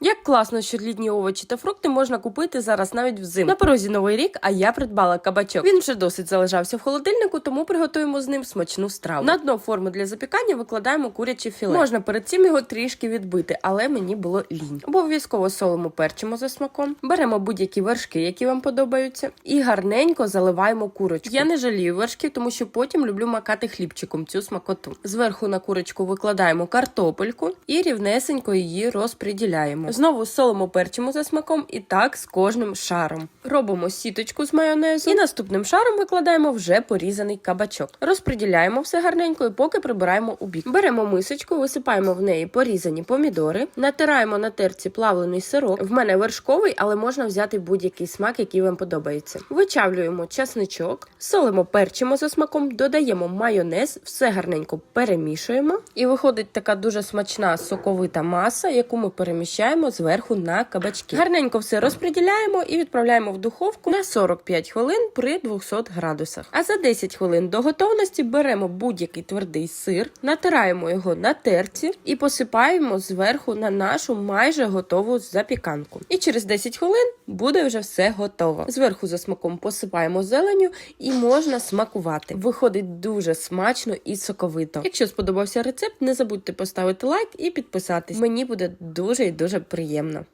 Як класно, що літні овочі та фрукти можна купити зараз навіть взимку. На порозі новий рік, а я придбала кабачок. Він вже досить залежався в холодильнику, тому приготуємо з ним смачну страву. На дно форми для запікання викладаємо куряче філе. Можна перед цим його трішки відбити, але мені було лінь. Обов'язково солимо перчимо за смаком. Беремо будь-які вершки, які вам подобаються, і гарненько заливаємо курочку. Я не жалію вершків, тому що потім люблю макати хлібчиком цю смакоту. Зверху на курочку викладаємо картопельку і рівнесенько її розподіляємо. Знову солимо перчимо за смаком і так з кожним шаром. Робимо сіточку з майонезу і наступним шаром викладаємо вже порізаний кабачок. Розподіляємо все гарненько і поки прибираємо у бік. Беремо мисочку, висипаємо в неї порізані помідори, натираємо на терці плавлений сирок. В мене вершковий, але можна взяти будь-який смак, який вам подобається. Вичавлюємо часничок, солимо перчимо за смаком, додаємо майонез, все гарненько перемішуємо. І виходить така дуже смачна соковита маса, яку ми переміщаємо зверху на кабачки. Гарненько все розподіляємо і відправляємо в духовку на 45 хвилин при 200 градусах. А за 10 хвилин до готовності беремо будь-який твердий сир, натираємо його на терці і посипаємо зверху на нашу майже готову запіканку. І через 10 хвилин буде вже все готово. Зверху за смаком посипаємо зеленю і можна смакувати. Виходить дуже смачно і соковито. Якщо сподобався рецепт, не забудьте поставити лайк і підписатись. Мені буде дуже і дуже приємно.